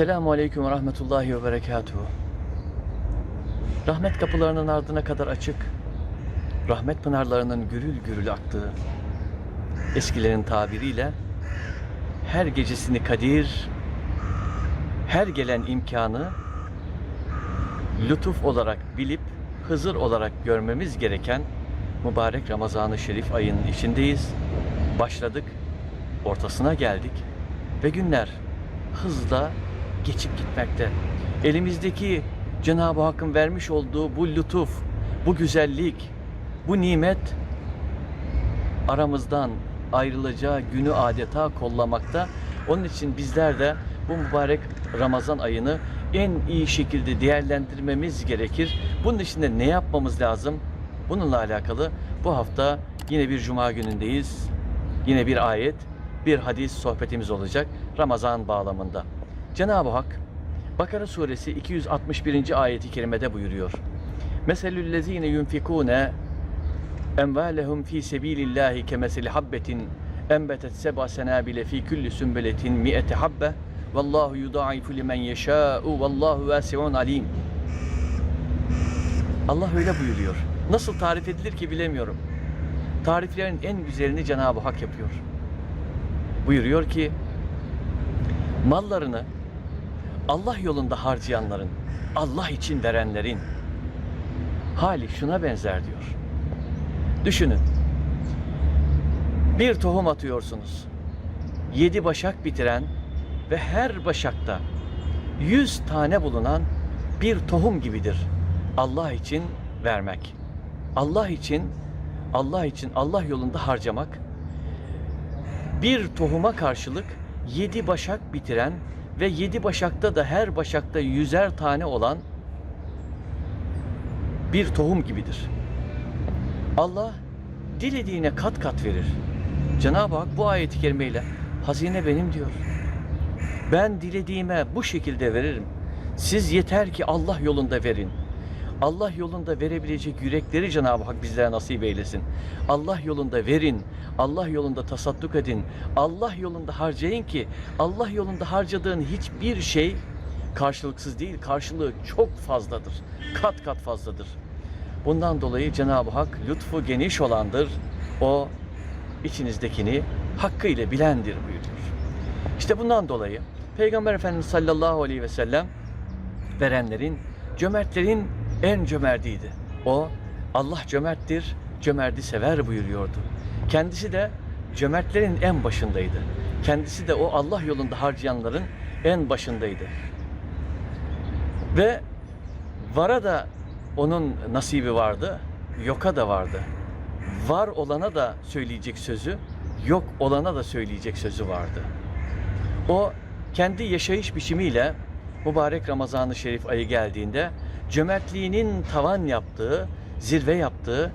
Esselamu Aleyküm ve Rahmetullahi ve Berekatuhu. Rahmet kapılarının ardına kadar açık, rahmet pınarlarının gürül gürül aktığı, eskilerin tabiriyle her gecesini kadir, her gelen imkanı lütuf olarak bilip Hızır olarak görmemiz gereken mübarek Ramazan-ı Şerif ayının içindeyiz. Başladık, ortasına geldik ve günler hızla geçip gitmekte. Elimizdeki Cenab-ı Hakk'ın vermiş olduğu bu lütuf, bu güzellik, bu nimet aramızdan ayrılacağı günü adeta kollamakta. Onun için bizler de bu mübarek Ramazan ayını en iyi şekilde değerlendirmemiz gerekir. Bunun için de ne yapmamız lazım? Bununla alakalı bu hafta yine bir cuma günündeyiz. Yine bir ayet, bir hadis sohbetimiz olacak Ramazan bağlamında. Cenab-ı Hak Bakara suresi 261. ayeti kerimede buyuruyor. Meselüllezine yunfikune emvalehum fi sebilillahi kemeseli habbetin enbetet seba senabile fi kulli sümbeletin mi'ete habbe vallahu yudaifu limen yeşâ'u vallahu vasi'un alim. Allah öyle buyuruyor. Nasıl tarif edilir ki bilemiyorum. Tariflerin en güzelini Cenab-ı Hak yapıyor. Buyuruyor ki mallarını Allah yolunda harcayanların, Allah için verenlerin hali şuna benzer diyor. Düşünün. Bir tohum atıyorsunuz. Yedi başak bitiren ve her başakta yüz tane bulunan bir tohum gibidir. Allah için vermek. Allah için, Allah için, Allah yolunda harcamak. Bir tohuma karşılık yedi başak bitiren ve yedi başakta da her başakta yüzer tane olan bir tohum gibidir. Allah dilediğine kat kat verir. Cenab-ı Hak bu ayeti kerimeyle hazine benim diyor. Ben dilediğime bu şekilde veririm. Siz yeter ki Allah yolunda verin. Allah yolunda verebilecek yürekleri Cenab-ı Hak bizlere nasip eylesin. Allah yolunda verin. Allah yolunda tasadduk edin. Allah yolunda harcayın ki Allah yolunda harcadığın hiçbir şey karşılıksız değil. Karşılığı çok fazladır. Kat kat fazladır. Bundan dolayı Cenab-ı Hak lütfu geniş olandır. O içinizdekini hakkıyla bilendir buyuruyor. İşte bundan dolayı Peygamber Efendimiz sallallahu aleyhi ve sellem verenlerin, cömertlerin en cömertiydi. O Allah cömerttir, cömerti sever buyuruyordu. Kendisi de cömertlerin en başındaydı. Kendisi de o Allah yolunda harcayanların en başındaydı. Ve vara da onun nasibi vardı, yoka da vardı. Var olana da söyleyecek sözü, yok olana da söyleyecek sözü vardı. O kendi yaşayış biçimiyle mübarek Ramazan-ı Şerif ayı geldiğinde cömertliğinin tavan yaptığı, zirve yaptığı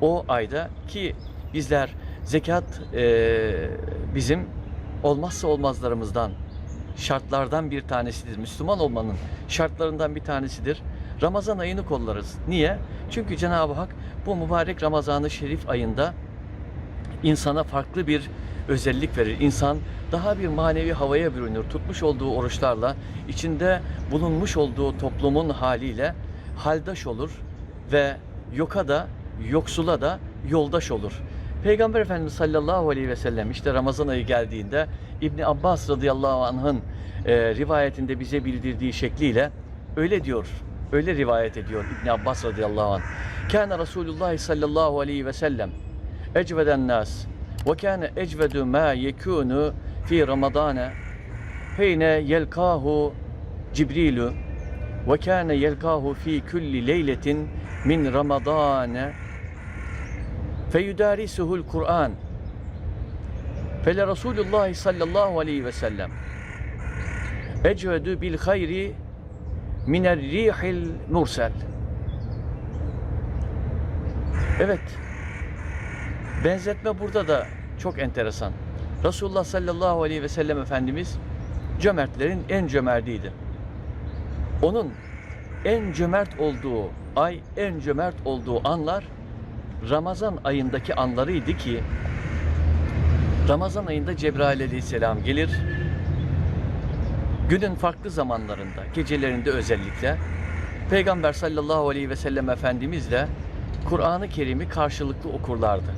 o ayda ki bizler zekat eee, bizim olmazsa olmazlarımızdan, şartlardan bir tanesidir. Müslüman olmanın şartlarından bir tanesidir. Ramazan ayını kollarız. Niye? Çünkü Cenab-ı Hak bu mübarek Ramazan-ı Şerif ayında insana farklı bir özellik verir. İnsan daha bir manevi havaya bürünür. Tutmuş olduğu oruçlarla, içinde bulunmuş olduğu toplumun haliyle haldaş olur ve yoka da, yoksula da yoldaş olur. Peygamber Efendimiz sallallahu aleyhi ve sellem işte Ramazan ayı geldiğinde İbni Abbas radıyallahu anh'ın e, rivayetinde bize bildirdiği şekliyle öyle diyor. Öyle rivayet ediyor İbni Abbas radıyallahu anh. Kâne Resulullah sallallahu aleyhi ve sellem ecveden nas ve kâne ecvedu ma yekûnu fi Ramazâne heyne yelkâhu Cibrilu ve kâne yelkâhu fi kulli leyletin min Ramazâne feyudârisuhul Kur'an fele Resulullah sallallahu aleyhi ve sellem. Ecvedü bil hayri miner rihil mursel. Evet. Benzetme burada da çok enteresan. Resulullah sallallahu aleyhi ve sellem Efendimiz cömertlerin en cömertiydi. Onun en cömert olduğu ay, en cömert olduğu anlar Ramazan ayındaki anlarıydı ki Ramazan ayında Cebrail aleyhisselam gelir günün farklı zamanlarında, gecelerinde özellikle Peygamber sallallahu aleyhi ve sellem Efendimizle Kur'an-ı Kerim'i karşılıklı okurlardı.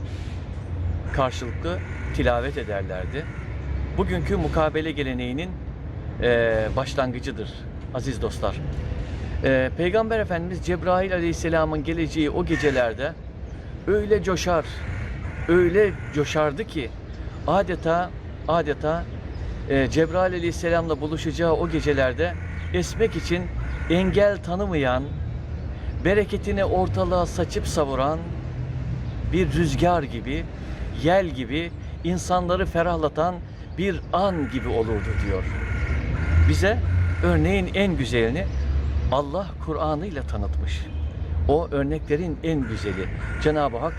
Karşılıklı tilavet ederlerdi. Bugünkü mukabele geleneğinin eee, başlangıcıdır aziz dostlar. Eee, Peygamber Efendimiz Cebrail aleyhisselamın geleceği o gecelerde öyle coşar, öyle coşardı ki adeta adeta e, Cebrail aleyhisselamla buluşacağı o gecelerde esmek için engel tanımayan, bereketini ortalığa saçıp savuran bir rüzgar gibi, yel gibi, insanları ferahlatan bir an gibi olurdu diyor. Bize örneğin en güzelini Allah Kur'an'ı ile tanıtmış. O örneklerin en güzeli. Cenab-ı Hak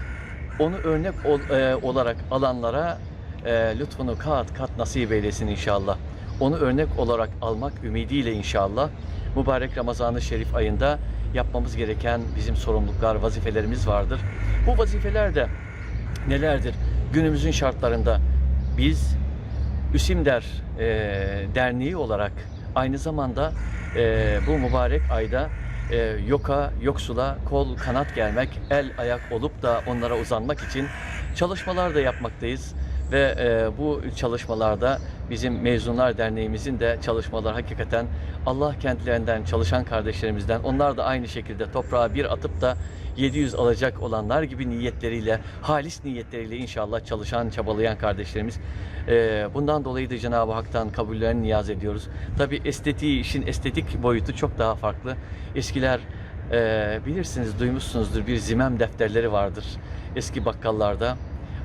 onu örnek ol- e, olarak alanlara e, lütfunu kat kat nasip eylesin inşallah. Onu örnek olarak almak ümidiyle inşallah mübarek Ramazan-ı Şerif ayında yapmamız gereken bizim sorumluluklar, vazifelerimiz vardır. Bu vazifeler de nelerdir? Günümüzün şartlarında biz Üsimder e, Derneği olarak aynı zamanda e, bu mübarek ayda e, yoka, yoksula kol kanat gelmek, el ayak olup da onlara uzanmak için çalışmalar da yapmaktayız. Ve e, bu çalışmalarda bizim Mezunlar Derneğimizin de çalışmaları hakikaten Allah kentlerinden çalışan kardeşlerimizden onlar da aynı şekilde toprağa bir atıp da 700 alacak olanlar gibi niyetleriyle, halis niyetleriyle inşallah çalışan, çabalayan kardeşlerimiz. E, bundan dolayı da Cenab-ı Hak'tan kabullerini niyaz ediyoruz. Tabi estetiği, işin estetik boyutu çok daha farklı. Eskiler e, bilirsiniz, duymuşsunuzdur bir zimem defterleri vardır eski bakkallarda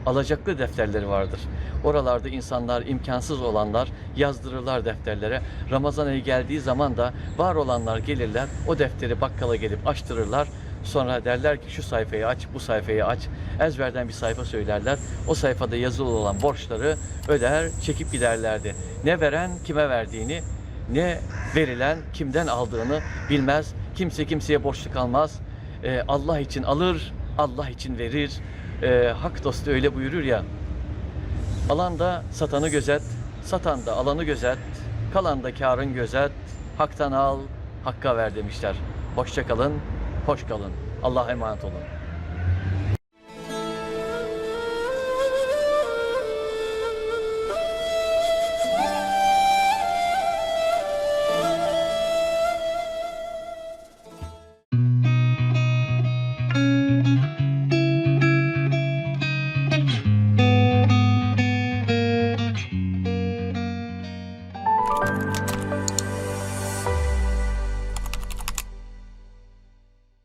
alacaklı defterleri vardır. Oralarda insanlar imkansız olanlar yazdırırlar defterlere. Ramazan ayı geldiği zaman da var olanlar gelirler. O defteri bakkala gelip açtırırlar. Sonra derler ki şu sayfayı aç, bu sayfayı aç. Ezberden bir sayfa söylerler. O sayfada yazılı olan borçları öder, çekip giderlerdi. Ne veren kime verdiğini, ne verilen kimden aldığını bilmez. Kimse kimseye borçlu kalmaz. Ee, Allah için alır, Allah için verir. Ee, hak dostu öyle buyurur ya. Alan da satanı gözet, satan da alanı gözet, kalan da karın gözet, haktan al, hakka ver demişler. Hoşça kalın, hoş kalın. Allah'a emanet olun.